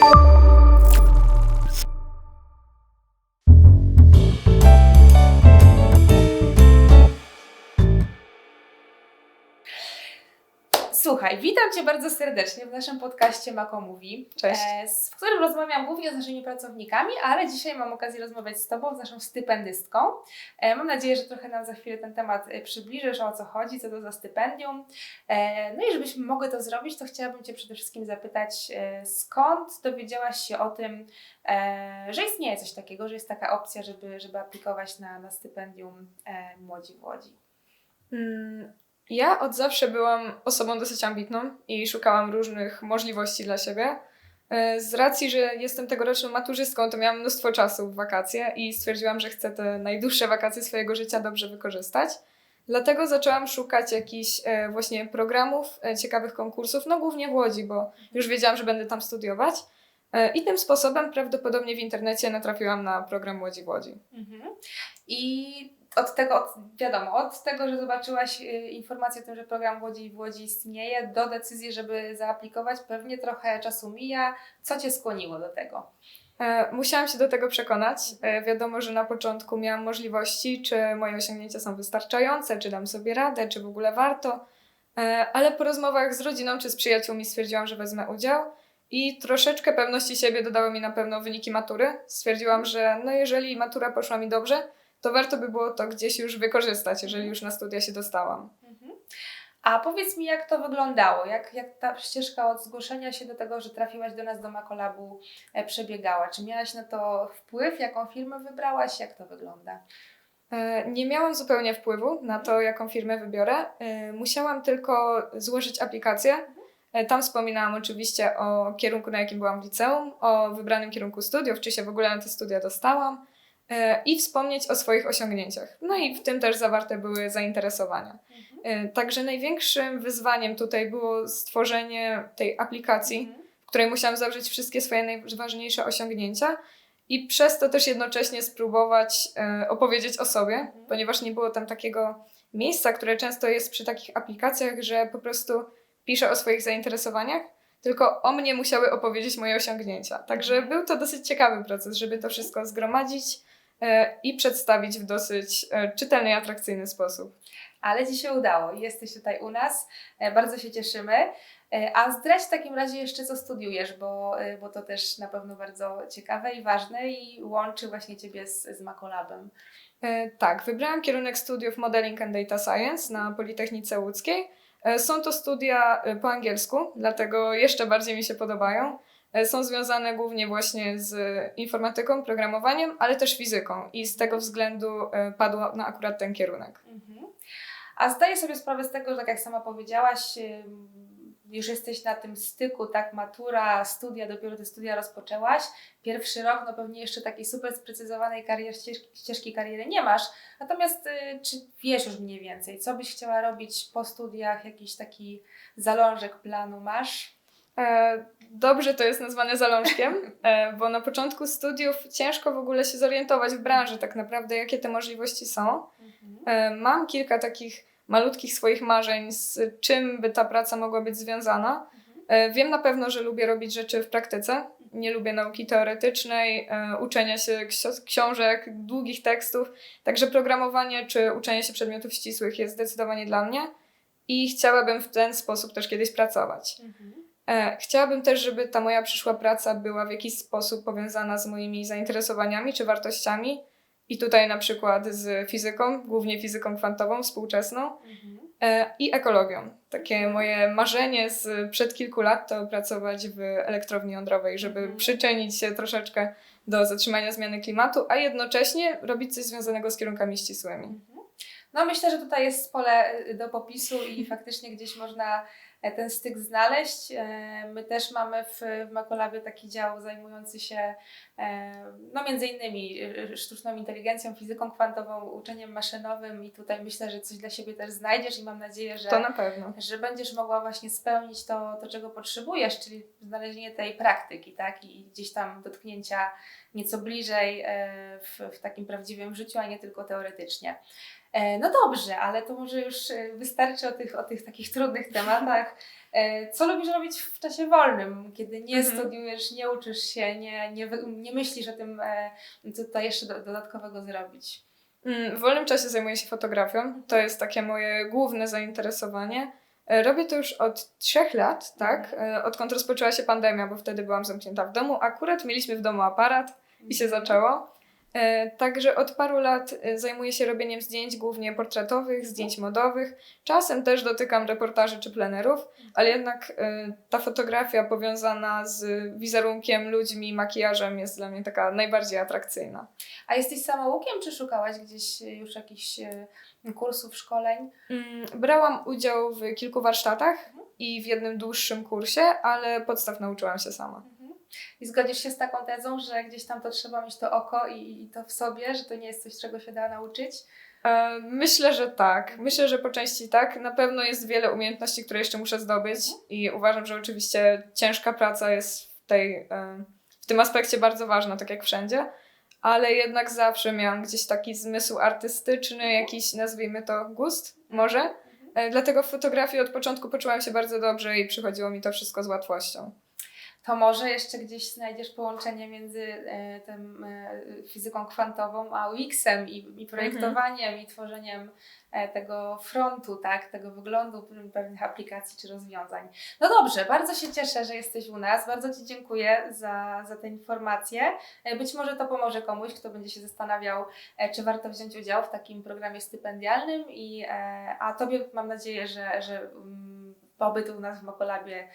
you witam Cię bardzo serdecznie w naszym podcaście Mako Mówi, Cześć. e, z- w którym rozmawiam głównie z naszymi pracownikami, ale dzisiaj mam okazję rozmawiać z Tobą, z naszą stypendystką. E, Mam nadzieję, że trochę nam za chwilę ten temat e, przybliżysz, o co chodzi, co to za stypendium. No i żebyśmy mogły to zrobić, to chciałabym Cię przede wszystkim zapytać, skąd dowiedziałaś się o tym, że istnieje coś takiego, że jest taka opcja, żeby, żeby aplikować na, na stypendium Młodzi w Łodzi? Ja od zawsze byłam osobą dosyć ambitną i szukałam różnych możliwości dla siebie. E, Z racji, że jestem tegoroczną maturzystką, to miałam mnóstwo czasu w wakacje i stwierdziłam, że chcę te najdłuższe wakacje swojego życia dobrze wykorzystać. Dlatego zaczęłam szukać jakichś e, właśnie programów, e, ciekawych konkursów, no głównie w Łodzi, bo już wiedziałam, że będę tam studiować. I tym sposobem prawdopodobnie w internecie natrafiłam na program Łodzi w Łodzi. Mhm. I od tego, od, wiadomo, od tego, że zobaczyłaś y, informację o tym, że program Łodzi w Łodzi istnieje, do decyzji, żeby zaaplikować, pewnie trochę czasu mija. Co Cię skłoniło do tego? E, Musiałam się do tego przekonać. E, Wiadomo, że na początku miałam możliwości, czy moje osiągnięcia są wystarczające, czy dam sobie radę, czy w ogóle warto. E, Ale po rozmowach z rodziną czy z przyjaciółmi stwierdziłam, że wezmę udział i troszeczkę pewności siebie dodały mi na pewno wyniki matury. Stwierdziłam, że no jeżeli matura poszła mi dobrze, to warto by było to gdzieś już wykorzystać, jeżeli już na studia się dostałam. Mhm. A powiedz mi, jak to wyglądało? Jak, jak ta ścieżka od zgłoszenia się do tego, że trafiłaś do nas do Makolabu e, przebiegała? Czy miałaś na to wpływ? Jaką firmę wybrałaś? Jak to wygląda? E, Nie miałam zupełnie wpływu na to, jaką firmę wybiorę. E, Musiałam tylko złożyć aplikację. E, Tam wspominałam oczywiście o kierunku, na jakim byłam w liceum, o wybranym kierunku studiów, czy się w ogóle na te studia dostałam i wspomnieć o swoich osiągnięciach. No i w tym też zawarte były zainteresowania. E, Także największym wyzwaniem tutaj było stworzenie tej aplikacji, Mhm. w której musiałam zawrzeć wszystkie swoje najważniejsze osiągnięcia i przez to też jednocześnie spróbować e, opowiedzieć o sobie, ponieważ nie było tam takiego miejsca, które często jest przy takich aplikacjach, że po prostu piszę o swoich zainteresowaniach, tylko o mnie musiały opowiedzieć moje osiągnięcia. Także był to dosyć ciekawy proces, żeby to wszystko zgromadzić e, i przedstawić w dosyć e, czytelny i atrakcyjny sposób. Ale Ci się udało. Jesteś tutaj u nas. E, Bardzo się cieszymy. E, A zdradź w takim razie jeszcze, co studiujesz, bo, e, bo to też na pewno bardzo ciekawe i ważne i łączy właśnie Ciebie z, z Makolabem. E, Tak, wybrałam kierunek studiów Modeling and Data Science na Politechnice Łódzkiej. E, Są to studia e, po angielsku, dlatego jeszcze bardziej mi się podobają. E, Są związane głównie właśnie z informatyką, programowaniem, ale też fizyką i z tego względu e, padło na akurat ten kierunek. Mhm. A zdaję sobie sprawę z tego, że tak jak sama powiedziałaś, już jesteś na tym styku, tak, matura, studia, dopiero te studia rozpoczęłaś. Pierwszy rok, no pewnie jeszcze takiej super sprecyzowanej karier, ścieżki, ścieżki kariery nie masz. Natomiast czy wiesz już mniej więcej, co byś chciała robić po studiach, jakiś taki zalążek planu masz? E, Dobrze to jest nazwane zalążkiem, e, bo na początku studiów ciężko w ogóle się zorientować w branży, tak naprawdę, jakie te możliwości są. E, Mam kilka takich malutkich swoich marzeń, z czym by ta praca mogła być związana. E, Wiem na pewno, że lubię robić rzeczy w praktyce. Nie lubię nauki teoretycznej, uczenia się książek, długich tekstów. Także programowanie czy uczenie się przedmiotów ścisłych jest zdecydowanie dla mnie i chciałabym w ten sposób też kiedyś pracować. E, Chciałabym też, żeby ta moja przyszła praca była w jakiś sposób powiązana z moimi zainteresowaniami czy wartościami. I tutaj na przykład z fizyką, głównie fizyką kwantową, współczesną e, i ekologią. Takie moje marzenie z przed kilku lat to pracować w elektrowni jądrowej, żeby Mhm. przyczynić się troszeczkę do zatrzymania zmiany klimatu, a jednocześnie robić coś związanego z kierunkami ścisłymi. No myślę, że tutaj jest pole do popisu i faktycznie gdzieś można e, ten styk znaleźć. E, My też mamy w, w Makolabie taki dział zajmujący się e, no między innymi sztuczną inteligencją, fizyką kwantową, uczeniem maszynowym i tutaj myślę, że coś dla siebie też znajdziesz i mam nadzieję, że To na pewno. że będziesz mogła właśnie spełnić to, to, czego potrzebujesz, czyli znalezienie tej praktyki, tak? I gdzieś tam dotknięcia nieco bliżej e, w, w takim prawdziwym życiu, a nie tylko teoretycznie. E, No dobrze, ale to może już e, wystarczy o tych, o tych takich trudnych tematach. E, Co lubisz robić w czasie wolnym, kiedy nie Mhm. studiujesz, nie uczysz się, nie, nie, nie myślisz o tym, e, co tutaj jeszcze do, dodatkowego zrobić? Mm, W wolnym czasie zajmuję się fotografią. To jest takie moje główne zainteresowanie. E, Robię to już od trzech lat, tak? E, Odkąd rozpoczęła się pandemia, bo wtedy byłam zamknięta w domu. Akurat mieliśmy w domu aparat i się zaczęło. E, Także od paru lat e, zajmuję się robieniem zdjęć, głównie portretowych, zdjęć modowych. Czasem też dotykam reportaży czy plenerów, ale jednak e, ta fotografia powiązana z wizerunkiem, ludźmi, makijażem jest dla mnie taka najbardziej atrakcyjna. A jesteś samoukiem, czy szukałaś gdzieś już jakichś kursów, szkoleń? Mm, Brałam udział w kilku warsztatach i w jednym dłuższym kursie, ale podstaw nauczyłam się sama. Mhm. I zgodzisz się z taką tezą, że gdzieś tam to trzeba mieć to oko i, i to w sobie, że to nie jest coś, czego się da nauczyć? E, Myślę, że tak. Myślę, że po części tak. Na pewno jest wiele umiejętności, które jeszcze muszę zdobyć i uważam, że oczywiście ciężka praca jest w, tej, e, w tym aspekcie bardzo ważna, tak jak wszędzie. Ale jednak zawsze miałam gdzieś taki zmysł artystyczny, jakiś nazwijmy to gust, może. E, Dlatego w fotografii od początku poczułam się bardzo dobrze i przychodziło mi to wszystko z łatwością. To może jeszcze gdzieś znajdziesz połączenie między e, tym e, fizyką kwantową a UX-em i, i projektowaniem i tworzeniem e, tego frontu, tak, tego wyglądu pewnych aplikacji czy rozwiązań. No dobrze, bardzo się cieszę, że jesteś u nas. Bardzo Ci dziękuję za, za te informacje. E, Być może to pomoże komuś, kto będzie się zastanawiał, e, czy warto wziąć udział w takim programie stypendialnym i e, a Tobie mam nadzieję, że, że mm, pobyt u nas w Mokolabie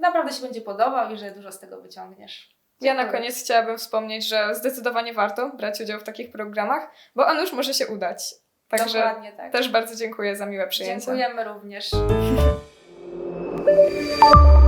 naprawdę się będzie podobał i że dużo z tego wyciągniesz. Ja na koniec chciałabym wspomnieć, że zdecydowanie warto brać udział w takich programach, bo a nuż może się udać. Także Dokładnie tak. też bardzo dziękuję za miłe przyjęcie. Dziękujemy również.